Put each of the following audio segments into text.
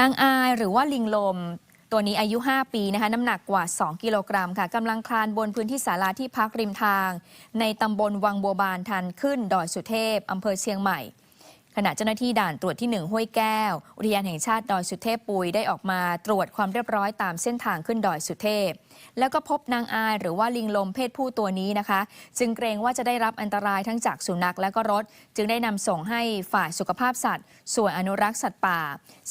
นางอายหรือว่าลิงลม ตัวนี้อายุ 5 ปีนะคะน้ำหนักกว่า 2 กิโลกรัมค่ะกำลังคลานบนพื้นที่ศาลาที่พักริมทาง ในตำบลวังบัวบานทันขึ้นดอยสุเทพอำเภอเชียงใหม่ ขณะเจ้าหน้าที่ด่านตรวจที่ 1 ห้วยแก้ว อุทยานแห่งชาติดอยสุเทพปุยได้ออกมาตรวจความเรียบร้อยตามเส้นทางขึ้นดอยสุเทพ แล้วก็พบนางอายหรือว่าลิงลมเพศผู้ตัวนี้นะคะ จึงเกรงว่าจะได้รับอันตรายทั้งจากสุนัขและก็รถ จึงได้นำส่งให้ฝ่ายสุขภาพสัตว์ ส่วนอนุรักษ์สัตว์ป่า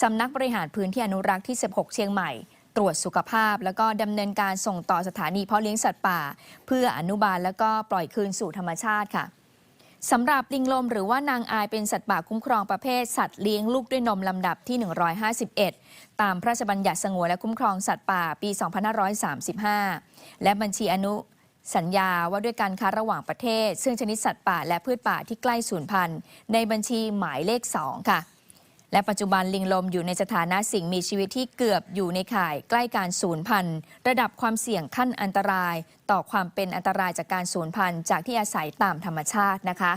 สำนักบริหารพื้นที่อนุรักษ์ที่ 16 เชียงใหม่ตรวจสุขภาพ แล้วก็ดำเนินการส่งต่อสถานีเพาะเลี้ยงสัตว์ป่า เพื่ออนุบาลแล้วก็ปล่อยคืนสู่ธรรมชาติค่ะ สำหรับลิงลมหรือว่านางอายเป็นสัตว์ป่าคุ้มครองประเภทสัตว์เลี้ยงลูกด้วยนมลำดับที่ 151 ตามพระราชบัญญัติสงวนและคุ้มครองสัตว์ป่าปี 2535 และบัญชีอนุสัญญาว่าด้วยการค้าระหว่างประเทศ ซึ่งชนิดสัตว์ป่าและพืชป่าที่ใกล้สูญพันธุ์ในบัญชีหมายเลข 2 ค่ะ และปัจจุบันลิงลมอยู่ในสถานะสิ่งมีชีวิตที่เกือบอยู่ในข่ายใกล้การสูญพันธุ์ระดับความเสี่ยงขั้นอันตราย ต่อความเป็นอันตรายจากการสูญพันธุ์จากที่อาศัยตามธรรมชาตินะคะ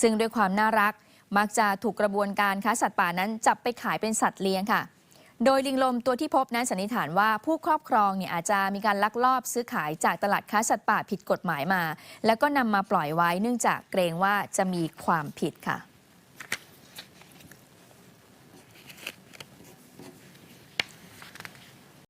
ซึ่งด้วยความน่ารักมักจะถูกกระบวนการค้าสัตว์ป่านั้นจับไปขายเป็นสัตว์เลี้ยงค่ะ โดยลิงลมตัวที่พบนั้นสันนิษฐานว่าผู้ครอบครองเนี่ยอาจจะมีการลักลอบซื้อขายจากตลาดค้าสัตว์ป่าผิดกฎหมายมา แล้วก็นำมาปล่อยไว้เนื่องจากเกรงว่าจะมีความผิดค่ะ